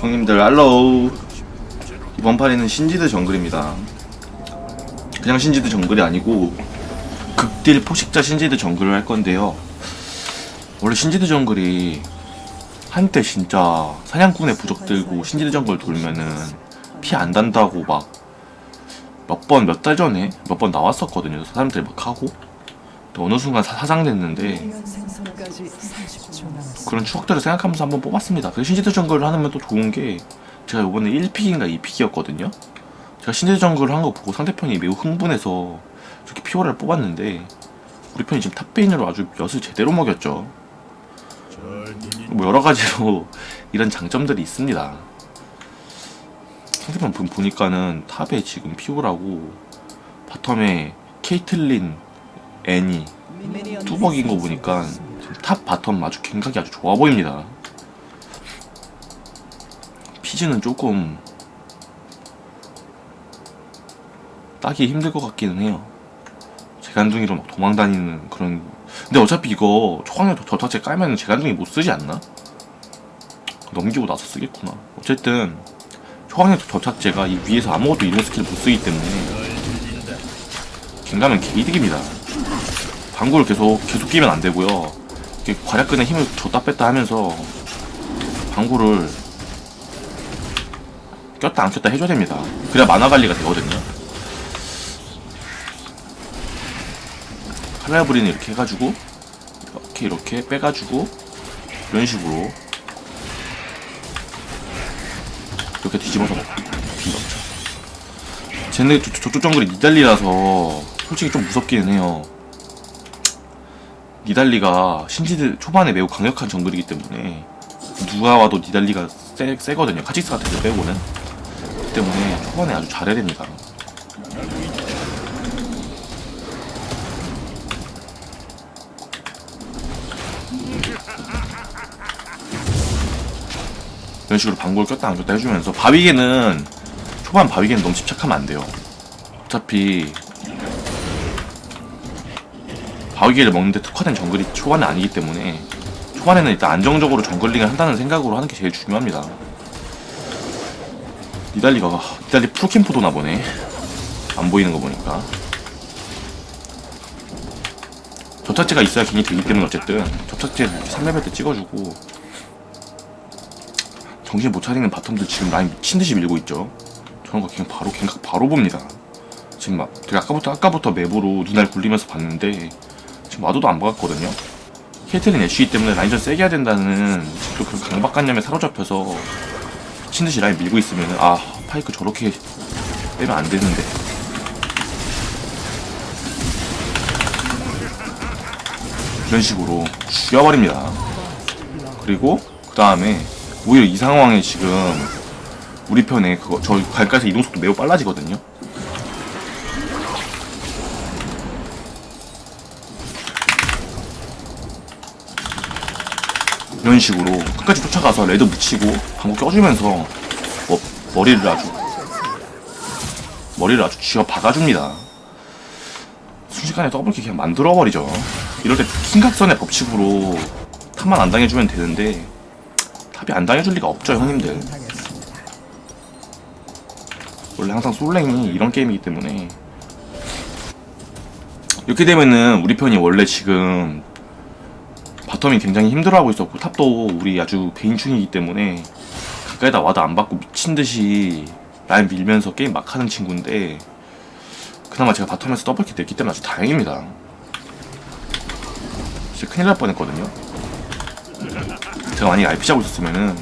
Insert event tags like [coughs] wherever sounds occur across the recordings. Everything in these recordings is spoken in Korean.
형님들 알로우 이번 판에는 신지드 정글입니다. 그냥 신지드 정글이 아니고 극딜 포식자 신지드 정글을 할 건데요. 원래 신지드 정글이 한때 진짜 사냥꾼의 부적 들고 신지드 정글 돌면은 피 안 단다고 막 몇 번 몇 달 전에 몇 번 나왔었거든요. 사람들이 막 하고. 어느 순간 사, 사장됐는데 생성까지 30초 남았습니다. 그런 추억들을 생각하면서 한번 뽑았습니다. 그 신지드 정글을 하면 또 좋은 게 제가 이번에 1픽인가 2픽이었거든요. 제가 신지드 정글을 한 거 보고 상대편이 매우 흥분해서 저렇게 피오라를 뽑았는데 우리 편이 지금 탑베인으로 아주 엿을 제대로 먹였죠. 뭐 여러 가지로 [laughs] 이런 장점들이 있습니다. 상대편 보- 보니까는 탑에 지금 피오라고 바텀에 케이틀린, 애니, 뚜벅인 거 보니까 탑 바텀 아주 감각이 아주 좋아 보입니다. 피즈는 조금 따기 힘들 것 같기는 해요. 재간둥이로 막 도망다니는 그런. 근데 어차피 이거 초강력 저타체 깔면 재간둥이 못 쓰지 않나? 넘기고 나서 쓰겠구나. 어쨌든 초강력 저착제가 이 위에서 아무것도 이동 스킬 못 쓰기 때문에 갱가면 개이득입니다. 방구를 계속 계속 끼면 안 되고요. 괄약근에 힘을 줬다 뺐다 하면서 방구를 꼈다 안 꼈다 해줘야 됩니다. 그래야 만화 관리가 되거든요. 카메라 브리는 이렇게 해가지고 이렇게 이렇게 빼가지고 이런 식으로 이렇게 뒤집어서 빈 넣죠. 쟤네 저- 저쪽 정글이 니달리라서 솔직히 좀 무섭기는 해요. 니달리가 신지드 초반에 매우 강력한 정글이기 때문에 누가 와도 니달리가 세, 세거든요. 카직스 같은 데 빼고는. 그 때문에 초반에 아주 잘해야 됩니다. 이런 식으로 방구를 꼈다 안 꼈다 해주면서 바위개는 초반 바위개는 너무 집착하면 안 돼요. 어차피 바위개를 먹는데 특화된 정글이 초반에 아니기 때문에 초반에는 일단 안정적으로 정글링을 한다는 생각으로 하는 게 제일 중요합니다. 니달리가 니달리 프로캠프 도나 보네. 안 보이는 거 보니까. 접착제가 있어야 괜히 되기 때문에 어쨌든 접착제 3레벨 때 찍어주고 정신 못 차리는 바텀들 지금 라인 미친 듯이 밀고 있죠. 저런 거 그냥 바로 갱각 바로 봅니다. 지금 막 제가 아까부터 아까부터 맵으로 눈알 굴리면서 봤는데 지금 와도도 안 박았거든요. 케이틀린 애쉬 때문에 라인전 세게 해야 된다는 또 그런 강박관념에 사로잡혀서 미친 듯이 라인 밀고 있으면 아 파이크 저렇게 빼면 안 되는데 이런 식으로 죽여버립니다. 그리고 그 다음에 오히려 이 상황에 지금 우리 편에 그거 저 갈까지 이동 속도 매우 빨라지거든요. 이런 식으로 끝까지 쫓아가서 레드 묻히고 방구 껴주면서 뭐, 머리를 아주 머리를 아주 쥐어 박아줍니다. 순식간에 더블킥 그냥 만들어버리죠. 이럴 때 킹각선의 법칙으로 탑만 안 당해주면 되는데 탑이 안 당해줄 리가 없죠 형님들. 원래 항상 솔랭이 이런 게임이기 때문에 이렇게 되면은 우리 편이 원래 지금 바텀이 굉장히 힘들어하고 있었고 탑도 우리 아주 베인충이기 때문에 가까이다 와도 안 받고 미친 듯이 라인 밀면서 게임 막 하는 친구인데 그나마 제가 바텀에서 더블킥 냈기 때문에 아주 다행입니다. 진짜 큰일 날 뻔했거든요. 제가 만약에 RPG 하고 있었으면은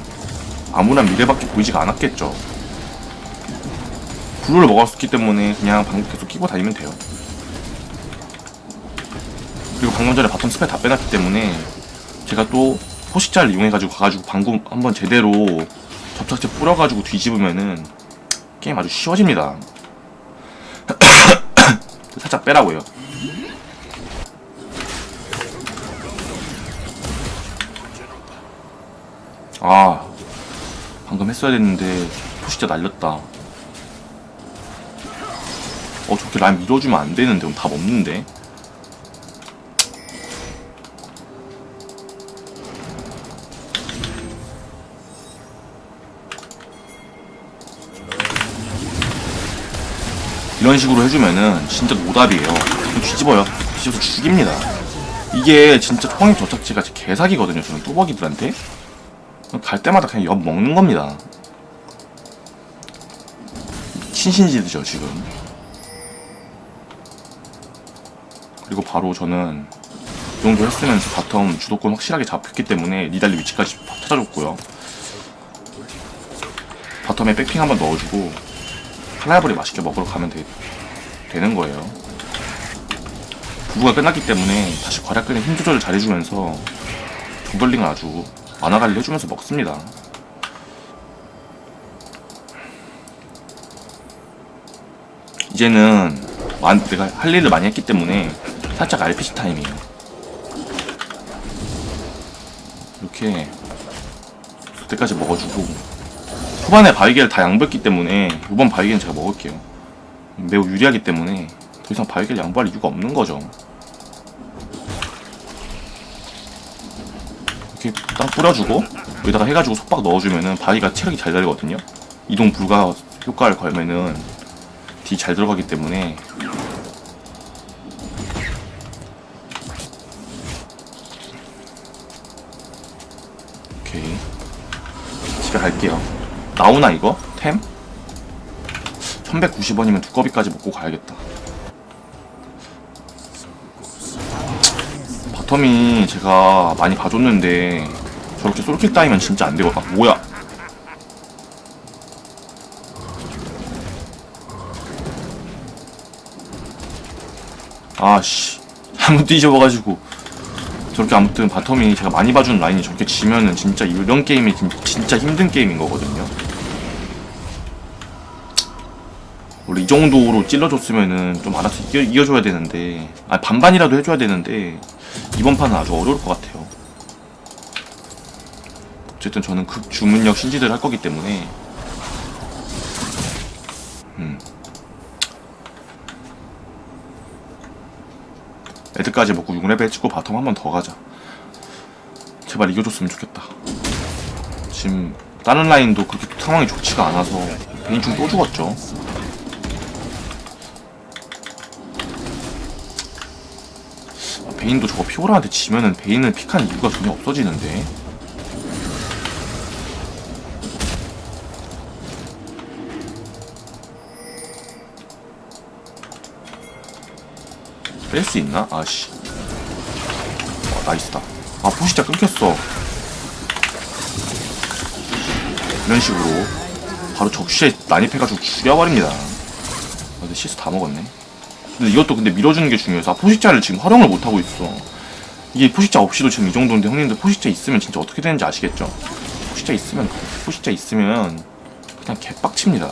아무런 미래밖에 보이지가 않았겠죠. 블루를 먹었기 때문에 그냥 방금 계속 끼고 다니면 돼요. 그리고 방금 전에 바텀 스펠 다 빼놨기 때문에 제가 또 포식자를 이용해가지고 가가지고 방금 한번 제대로 접착제 뿌려가지고 뒤집으면은 게임 아주 쉬워집니다. [coughs] 살짝 빼라고요. 아 방금 했어야 됐는데 포식자 날렸다. 어 저렇게 라인 밀어주면 안 되는데 그럼 답 없는데. 이런 식으로 해주면은 진짜 노답이에요. 뒤집어요. 뒤집어서 죽입니다. 이게 진짜 저착지가 진짜 개사기거든요. 저는 뚜벅이들한테. 갈 때마다 그냥 엿 먹는 겁니다. 신신지드죠, 지금. 그리고 바로 저는 이 정도 했으면서 바텀 주도권 확실하게 잡혔기 때문에 니달리 위치까지 찾아줬고요. 바텀에 백핑 한번 넣어주고 칼라이브리 맛있게 먹으러 가면 되, 되는 거예요. 부부가 끝났기 때문에 다시 과략근의 힘 조절을 잘해주면서 정글링을 아주 만화 관리 해주면서 먹습니다. 이제는 완- 내가 할 일을 많이 했기 때문에 살짝 RPG 타임이에요. 이렇게 그때까지 먹어주고 후반에 바위게를 다 양보했기 때문에 이번 바위게는 제가 먹을게요. 매우 유리하기 때문에 더 이상 바위게를 양보할 이유가 없는 거죠. 이렇게 딱 뿌려주고 여기다가 해가지고 속박 넣어주면은 바위가 체력이 잘 달거든요. 이동 불가 효과를 걸면은 딜잘 들어가기 때문에 오케이 집에 갈게요 나오나 이거? 템? 1190원이면 두꺼비까지 먹고 가야겠다 바텀이 제가 많이 봐줬는데 저렇게 솔킬 따이면 진짜 안 되거든 아, 뭐야 아씨 잘못 뒤집어가지고 저렇게 아무튼 바텀이 제가 많이 봐준 라인이 저렇게 지면은 진짜 이런 게임이 진- 진짜 힘든 게임인 거거든요. 원래 이 정도로 찔러줬으면은 좀 알아서 이겨, 이겨 줘야 되는데 아 반반이라도 해줘야 되는데 이번 판은 아주 어려울 것 같아요. 어쨌든 저는 극 주문력 신지들 할 거기 때문에 음. 애들까지 먹고 6레벨 찍고 바텀 한 번 더 가자. 제발 이겨줬으면 좋겠다. 지금 다른 라인도 그렇게 상황이 좋지가 않아서 베인충 또 죽었죠. 베인도 저거 피오라한테 지면은 베인을 픽한 이유가 전혀 없어지는데. 뺄 수 있나? 아씨. 어, 나이스다. 아, 포시자 끊겼어. 이런 식으로 바로 적시에 난입해가지고 죽여버립니다. 아, 근데 시스 다 먹었네. 근데 이것도 근데 밀어주는 게 중요해서 아, 포식자를 지금 활용을 못하고 있어. 이게 포식자 없이도 지금 이 정도인데 형님들 포식자 있으면 진짜 어떻게 되는지 아시겠죠? 포식자 있으면 포식자 있으면 그냥 개빡칩니다.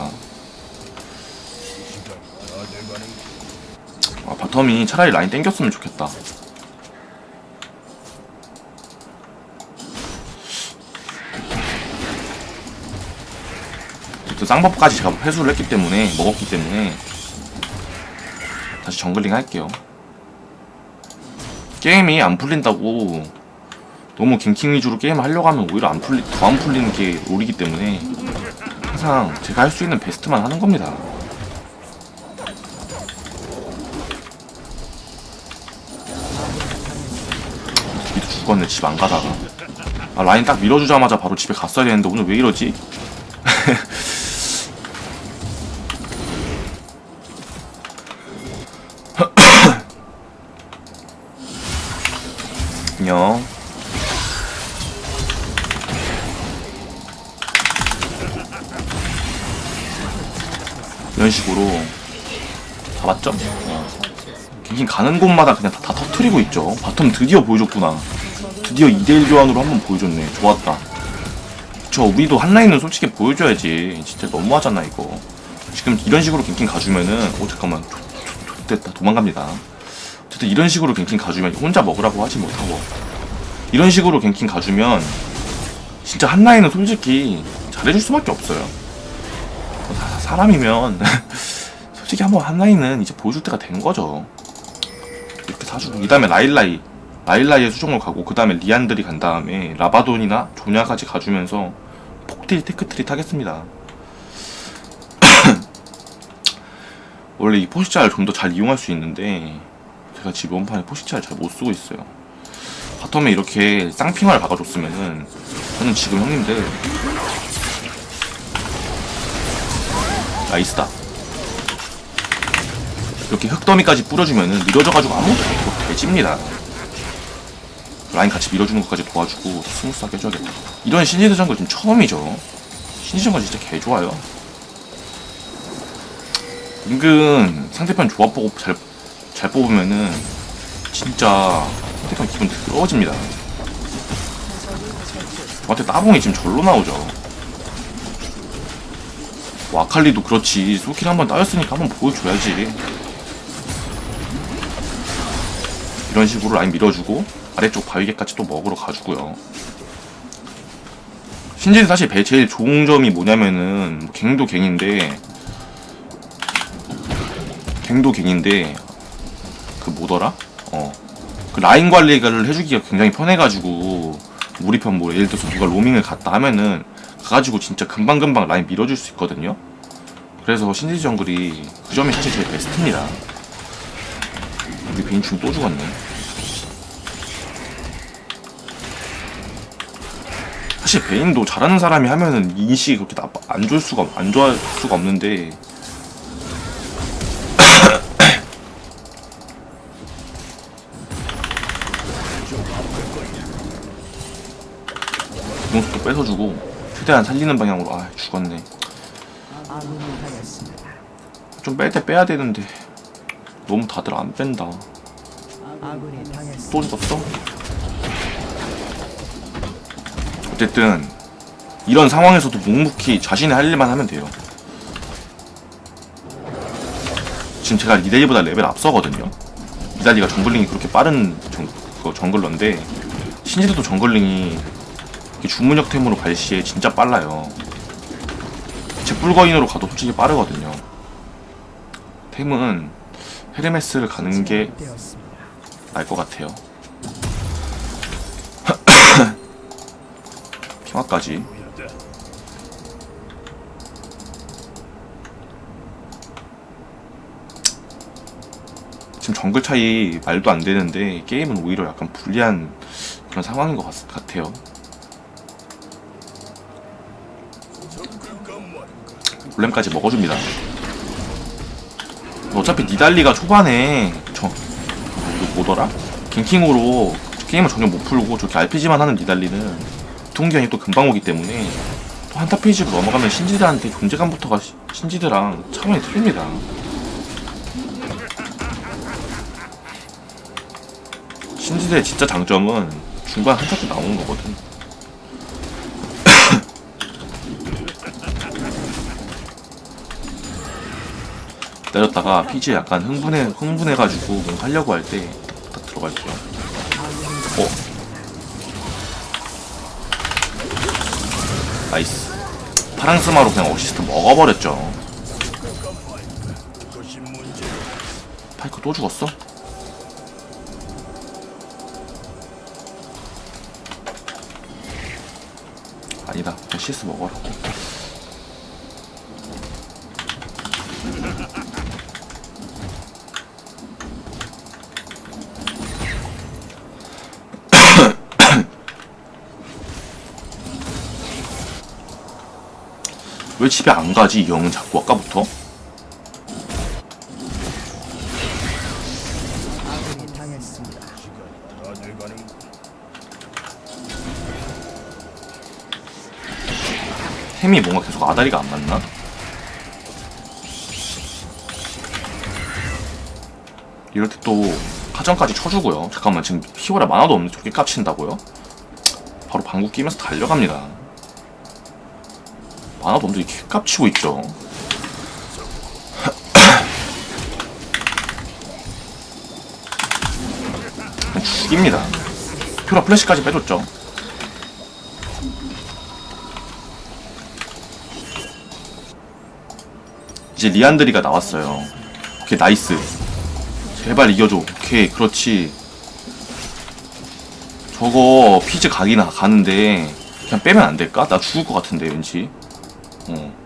아, 바텀이 차라리 라인 땡겼으면 좋겠다. 또 쌍버프까지 제가 회수를 했기 때문에 먹었기 때문에 다시 정글링 할게요. 게임이 안 풀린다고 너무 갱킹 위주로 게임을 하려고 하면 오히려 안 풀리 더 안 풀리는 게 롤이기 때문에 항상 제가 할 수 있는 베스트만 하는 겁니다. 죽었네 집 안 가다가 아 라인 딱 밀어주자마자 바로 집에 갔어야 되는데 오늘 왜 이러지? 이런 식으로 잡았죠? 어. 갱킹 가는 곳마다 그냥 다, 다 터트리고 있죠. 바텀 드디어 보여줬구나. 드디어 2대1 교환으로 한번 보여줬네. 좋았다. 저 우리도 한라인은 솔직히 보여줘야지. 진짜 너무하잖아 이거. 지금 이런 식으로 갱킹 가주면은 오 잠깐만. 조- 조- 조- 됐다. 도망갑니다. 어쨌든 이런 식으로 갱킹 가주면 혼자 먹으라고 하지 못하고 이런 식으로 갱킹 가주면 진짜 한라인은 솔직히 잘해줄 수밖에 없어요. 어, 사- 사람이면 [laughs] 솔직히 한번 한라인은 이제 보여줄 때가 된 거죠. 이렇게 사주고 이 다음에 라일라이. 라일라이의 수정을 가고 그 다음에 리안들이 간 다음에 라바돈이나 조냐까지 가주면서 폭딜 테크트리 타겠습니다. [coughs] 원래 이 포식자를 좀 더 잘 이용할 수 있는데 제가 지금 원판에 포식자를 잘 못 쓰고 있어요. 바텀에 이렇게 쌍핑화를 박아줬으면은 저는 지금 형님들 나이스다. 이렇게 흙더미까지 뿌려주면은 밀어져가지고 아무것도 못하고 개집니다. 라인 같이 밀어주는 것까지 도와주고 스무스하게 해줘야겠다. 이런 신지드 정글 지금 처음이죠. 신지드 정글 진짜 개 좋아요. 은근 상대편 조합 보고 잘, 잘 뽑으면은 진짜 상대편 기분 더러워집니다. 저한테 따봉이 지금 절로 나오죠. 뭐 아칼리도 그렇지 소킬 한번 따였으니까 한번 보여줘야지. 이런 식으로 라인 밀어주고 아래쪽 바위개까지 또 먹으러 가주고요. 신지는 사실 배 제일 좋은 점이 뭐냐면은 뭐 갱도 갱인데 갱도 갱인데 그 뭐더라? 어. 그 라인 관리를 해주기가 굉장히 편해가지고 우리 편뭐 예를 들어서 누가 로밍을 갔다 하면은 가가지고 진짜 금방금방 라인 밀어줄 수 있거든요. 그래서 신지 정글이 그 점이 사실 제일 베스트입니다. 우리 베인충 또 죽었네. 사실 베인도 잘하는 사람이 하면은 인식이 그렇게 나빠 안 좋을 수가 안 좋아할 수가 없는데 [coughs] 공속도 뺏어주고 최대한 살리는 방향으로 아 죽었네. 좀 뺄 때 빼야 되는데 너무 다들 안 뺀다. 또 죽었어? 어쨌든 이런 상황에서도 묵묵히 자신의 할 일만 하면 돼요 지금 제가 리달리보다 레벨 앞서거든요 리달리가 정글링이 그렇게 빠른 정, 그 정글러인데 신지도 정글링이 주문력템으로 갈 시에 진짜 빨라요 제 뿔거인으로 가도 솔직히 빠르거든요 템은 헤르메스를 가는 게. 날것 같아요. [clears throat] 평화까지. 지금 정글 차이 말도 안 되는데 게임은 오히려 약간 불리한 그런 상황인 것 같, 같아요. 골렘까지 먹어줍니다. 어차피 니달리가 초반에 저그 뭐더라? 갱킹으로 게임을 전혀 못 풀고 저렇게 RPG만 하는 니달리는 통기한이 또 금방 오기 때문에 또 한타 페이지로 넘어가면 신지드한테 존재감부터가 시- 신지드랑 차원이 틀립니다. 신지드의 진짜 장점은 중간 한타 때 나오는 거거든. 때렸다가 피지 약간 흥분해 흥분해가지고 뭐 하려고 할 때 딱 들어갈게요. 어. 나이스. 파랑스마로 그냥 어시스트 먹어버렸죠. 파이크 또 죽었어? 아니다. CS 먹어라. 왜 집에 안 가지 이 형은 자꾸 아까부터? 햄이 뭔가 계속 아다리가 안 맞나? 이럴 때또 파전까지 쳐주고요. 잠깐만 지금 피오라 만화도 없는데 저렇게 깝친다고요? 바로 방구 끼면서 달려갑니다. 만화도 없는데 이렇게 깝치고 있죠. 죽입니다. 피오라 플래시까지 빼줬죠. 이제 리안드리가 나왔어요. 오케이 나이스. 제발 이겨줘. 오케이 그렇지. 저거 피즈 가기나 가는데 그냥 빼면 안 될까? 나 죽을 것 같은데 왠지. 어.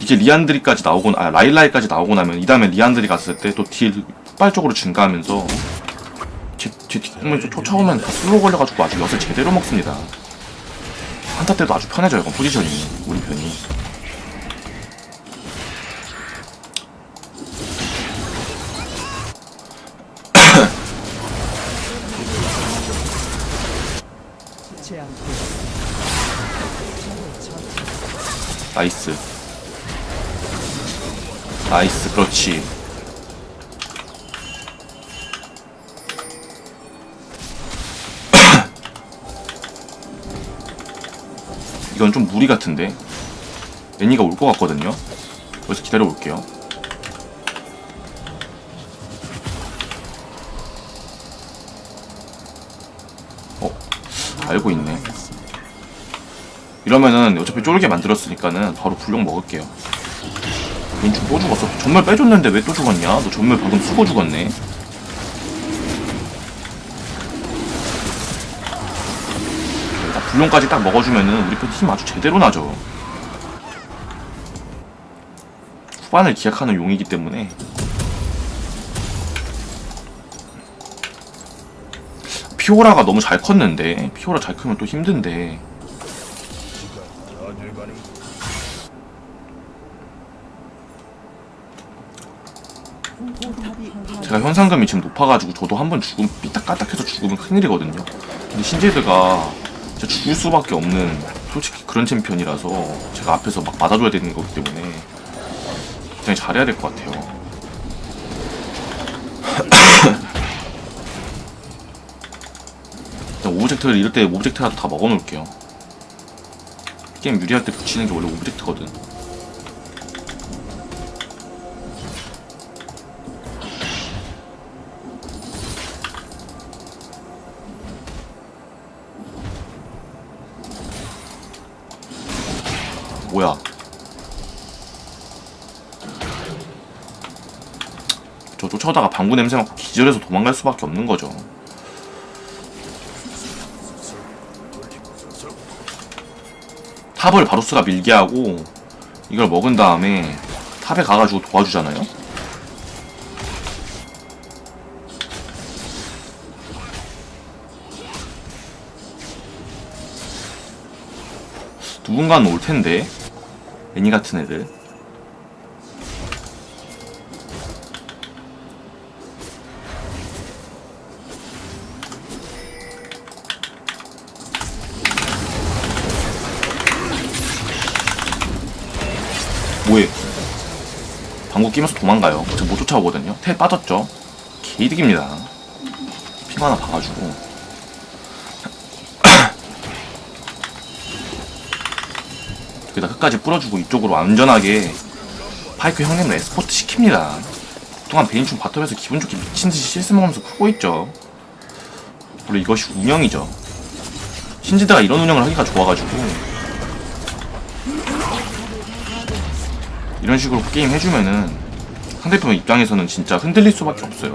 이제 리안드리까지 나오고 아 라일라이까지 나오고 나면 이 다음에 리안드리 갔을 때 또딜 폭발적으로 증가하면서 제, 좀 쫓아오면 다 슬로우 걸려가지고 아주 엿을 제대로 먹습니다 한타 때도 아주 편해져요 이건 포지션이 우리 편이 나이스. 나이스 그렇지. [coughs] 이건 좀 무리 같은데? 애니가 올 것 같거든요? 그래서 기다려 볼게요. 어 알고 있네 이러면은 어차피 쫄게 만들었으니까는 바로 불용 먹을게요. 왼쪽 또 죽었어. 전멸 빼줬는데 왜 또 죽었냐? 너 전멸 방금 쓰고 죽었네. 딱 불용까지 딱 먹어주면은 우리 편힘 아주 제대로 나죠. 후반을 기약하는 용이기 때문에 피오라가 너무 잘 컸는데 피오라 잘 크면 또 힘든데 포탑이 제가 현상금이 지금 높아가지고 저도 한 번 죽으면 삐딱까딱해서 죽으면 큰일이거든요. 근데 신제드가 진짜 죽을 수밖에 없는 솔직히 그런 챔피언이라서 제가 앞에서 막 맞아줘야 되는 거기 때문에 굉장히 잘해야 될 것 같아요. [coughs] 일단 오브젝트를 이럴 때 오브젝트라도 다 먹어놓을게요. 게임 유리할 때 붙이는 게 원래 오브젝트거든. 쫓아오다가 방구 냄새 맡고 기절해서 도망갈 수밖에 없는 거죠. 탑을 바루스가 밀게 하고 이걸 먹은 다음에 탑에 가가지고 도와주잖아요. 누군가는 올 텐데 애니 같은 애들. 방구 끼면서 도망가요. 저못 쫓아오거든요. 텔 빠졌죠? 개이득입니다. 핑 하나 봐가지고. [coughs] 여기다 끝까지 뿌려주고 이쪽으로 안전하게 파이크 형님을 에스포트 시킵니다. 그동안 베인충 바텀에서 기분 좋게 미친듯이 실수 먹으면서 크고 있죠. 원래 이것이 운영이죠. 신지대가 이런 운영을 하기가 좋아가지고 이런 식으로 게임 해주면은 상대편 입장에서는 진짜 흔들릴 수밖에 없어요.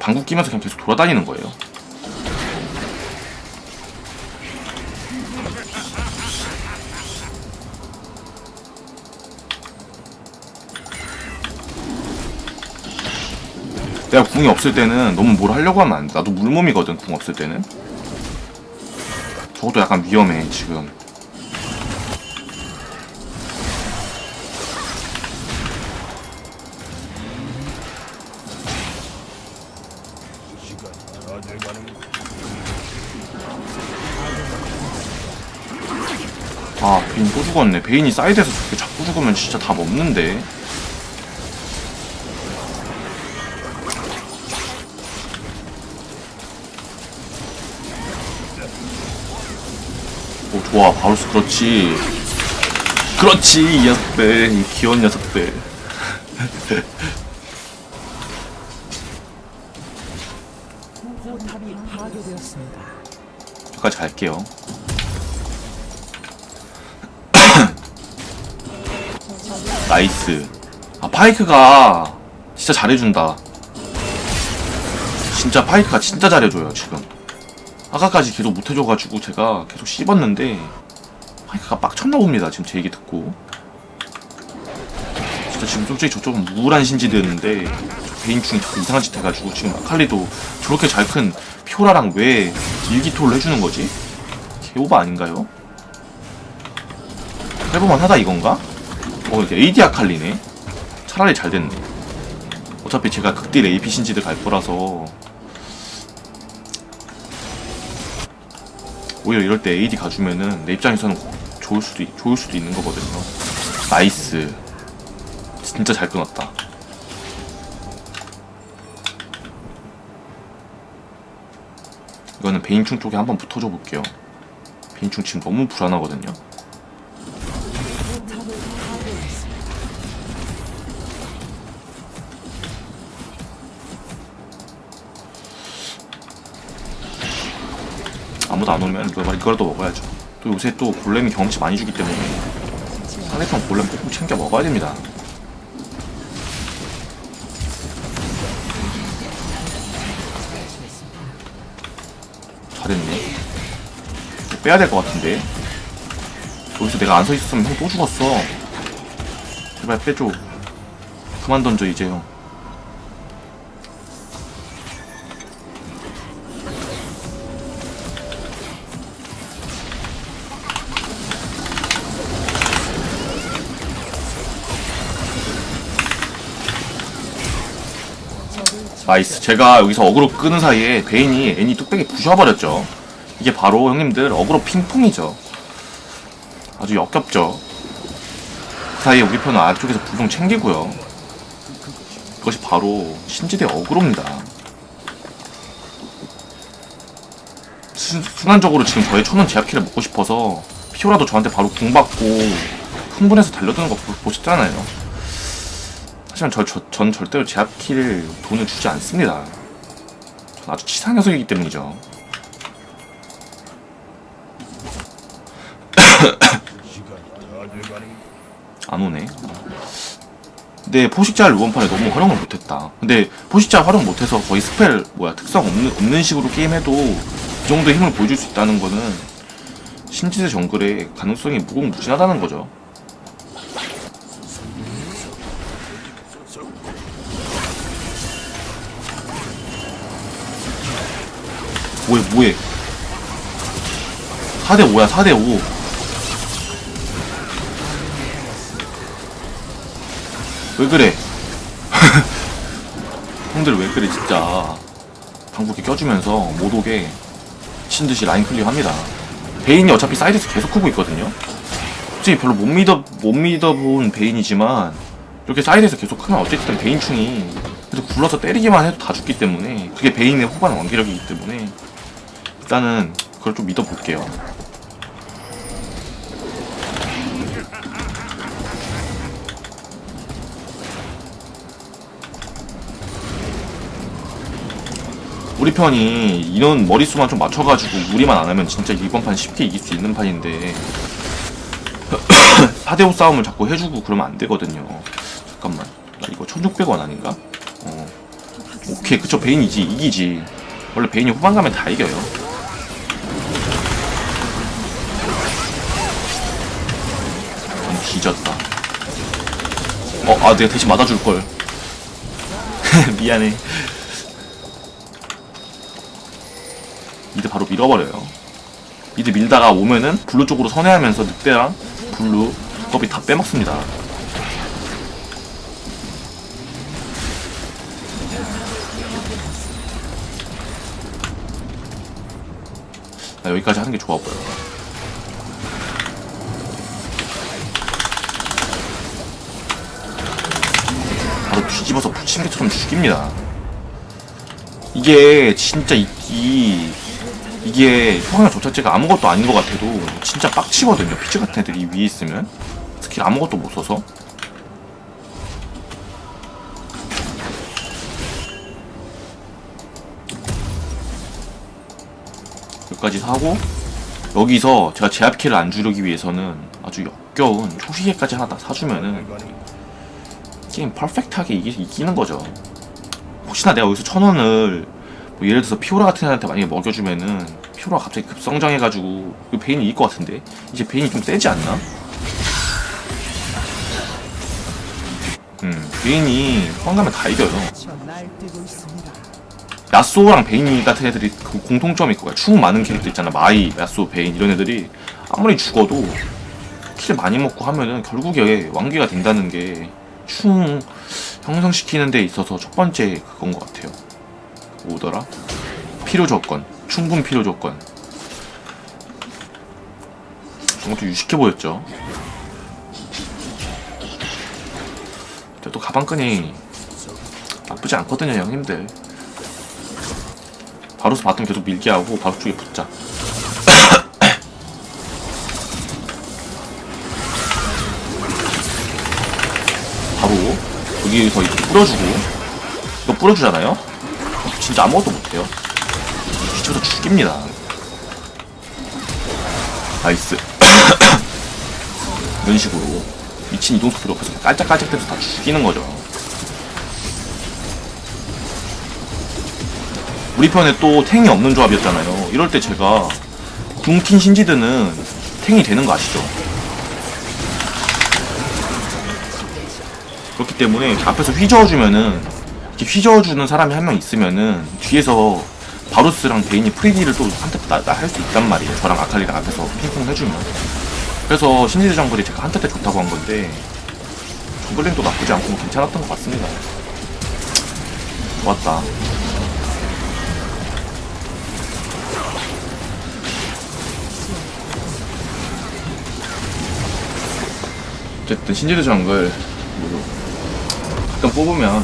방구 끼면서 그냥 계속 돌아다니는 거예요. 내가 궁이 없을 때는 너무 뭘 하려고 하면 안 돼. 나도 물몸이거든, 궁 없을 때는. 저것도 약간 위험해, 지금. 베인 또 죽었네. 베인이 사이드에서 저렇게 자꾸 죽으면 진짜 답 없는데. 오 좋아 바루스 그렇지 그렇지 이 녀석들 이 귀여운 녀석들. [laughs] 여기까지 갈게요 나이스 아 파이크가 진짜 잘해준다 진짜 파이크가 진짜 잘해줘요 지금 아까까지 계속 못해줘가지고 제가 계속 씹었는데 파이크가 빡쳤나 봅니다 지금 제 얘기 듣고 지금 솔직히 저쪽은 우울한 신지드였는데 저 베인충이 자꾸 이상한 짓 해가지고 지금 아칼리도 저렇게 잘 큰 피오라랑 왜 일기토를 해주는 거지? 개오바 아닌가요? 해볼만 하다 이건가? 어 이제 AD 아칼리네. 차라리 잘 됐네. 어차피 제가 극딜 AP 신지드 갈 거라서. 오히려 이럴 때 AD 가주면은 내 입장에서는 좋을 수도, 있- 좋을 수도 있는 거거든요. 나이스. 진짜 잘 끊었다. 이거는 베인충 쪽에 한번 붙어줘 볼게요. 베인충 지금 너무 불안하거든요 이거, 이거라도 먹어야죠. 또 요새 또 골렘이 경험치 많이 주기 때문에 상대편 골렘 꼭 챙겨 먹어야 됩니다. 잘했네. 빼야 될 것 같은데. 여기서 내가 안 서 있었으면 형 또 죽었어. 제발 빼줘. 그만 던져 이제 형 나이스. 제가 여기서 어그로 끄는 사이에 베인이 애니 뚝배기 부셔버렸죠. 이게 바로 형님들 어그로 핑퐁이죠. 아주 역겹죠. 그 사이에 우리 편은 안쪽에서 불똥 챙기고요. 그것이 바로 신지대 어그로입니다. 수, 순간적으로 지금 저의 초는 제압키를 먹고 싶어서 피오라도 저한테 바로 궁 받고 흥분해서 달려드는 거 보- 보셨잖아요 하지만 저, 저, 전 절대로 제압키를 돈을 주지 않습니다. 전 아주 치사 녀석이기 때문이죠. [coughs] 안 오네. 근데 포식자를 이번 판에 너무 활용을 못했다. 근데 포식자 활용 못해서 거의 스펠 뭐야 특성 없는 없는 식으로 게임해도 이 정도의 힘을 보여줄 수 있다는 거는 신지대 정글의 가능성이 무궁무진하다는 거죠. 뭐해 뭐해? 4대 5야 4대 5 왜 그래? [laughs] 형들 왜 그래 진짜. 방구기 껴주면서 못 오게. 미친듯이 라인 클리어 합니다. 베인이 어차피 사이드에서 계속 크고 있거든요? 솔직히 별로 못 믿어 못 믿어본 베인이지만 이렇게 사이드에서 계속 크면 어쨌든 베인충이 그래도 굴러서 때리기만 해도 다 죽기 때문에 그게 베인의 후반 완기력이기 때문에 일단은 그걸 좀 믿어볼게요. 우리 편이 인원 머릿수만 좀 맞춰가지고 무리만 안 하면 진짜 이번 판 쉽게 이길 수 있는 판인데 [coughs] 4대5 싸움을 자꾸 해주고 그러면 안 되거든요. 잠깐만. 나 이거 1600원 아닌가? 어. 오케이, 그쵸. 베인이지. 이기지. 원래 베인이 후반 가면 다 이겨요. 뒤졌다. 어, 아, 내가 대신 맞아줄걸. [laughs] 미안해. 미드 바로 밀어버려요. 미드 밀다가 오면은 블루 쪽으로 선회하면서 늑대랑 블루 두꺼비 다 빼먹습니다. 나 여기까지 하는 게 좋아 보여. 바로 뒤집어서 부침개처럼 죽입니다. 이게 진짜 이, 이 이게 효과나 조차제가 아무것도 아닌 것 같아도 진짜 빡치거든요. 피즈 같은 애들이 위에 있으면 스킬 아무것도 못 써서 여기까지 사고 여기서 제가 제압키를 안 주려기 위해서는 아주 역겨운 초시계까지 하나 다 사주면은 게임 퍼펙트하게 이기, 이기 는 거죠. 혹시나 내가 여기서 천 원을 뭐 예를 들어서 피오라 같은 애한테 만약에 먹여주면은 피오라가 갑자기 급성장해가지고 그 베인이 이길 것 같은데 이제 베인이 좀 세지 않나? 음 음, 베인이 후반 가면 다 이겨요. 야쏘랑 베인 같은 애들이 그 공통점이 있고 충 많은 캐릭터 있잖아 마이, 야쏘, 베인 이런 애들이 아무리 죽어도 킬 많이 먹고 하면은 결국에 왕기가 된다는 게 충 형성시키는 데 있어서 첫 번째 그건 것 같아요. 뭐더라? 필요 조건. 충분 필요 조건. 이것도 유식해 보였죠. 또 가방끈이 나쁘지 않거든요 형님들. 바로스 바텀 계속 밀게 하고 바로 쪽에 붙자. 여기서 이렇게 뿌려주고 이거 뿌려주잖아요? 진짜 아무것도 못해요. 뒤쳐서 죽입니다. 나이스. [coughs] 이런 식으로 미친 이동 속도로 옆에서 깔짝깔짝대서 다 죽이는 거죠. 우리 편에 또 탱이 없는 조합이었잖아요. 이럴 때 제가 궁킨 신지드는 탱이 되는 거 아시죠? 그렇기 때문에 앞에서 휘저어주면은 이렇게 휘저어주는 사람이 한 명 있으면은 뒤에서 바루스랑 베인이 프리디를 또 한테 할수 있단 말이에요. 저랑 아칼리랑 앞에서 핑퐁 해주면. 그래서 신지드 정글이 제가 한테 때 좋다고 한 건데 정글링도 나쁘지 않고 괜찮았던 것 같습니다. 좋았다. 어쨌든 신지드 정글 뭐 가끔 뽑으면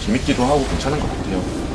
재밌기도 하고 괜찮은 것 같아요.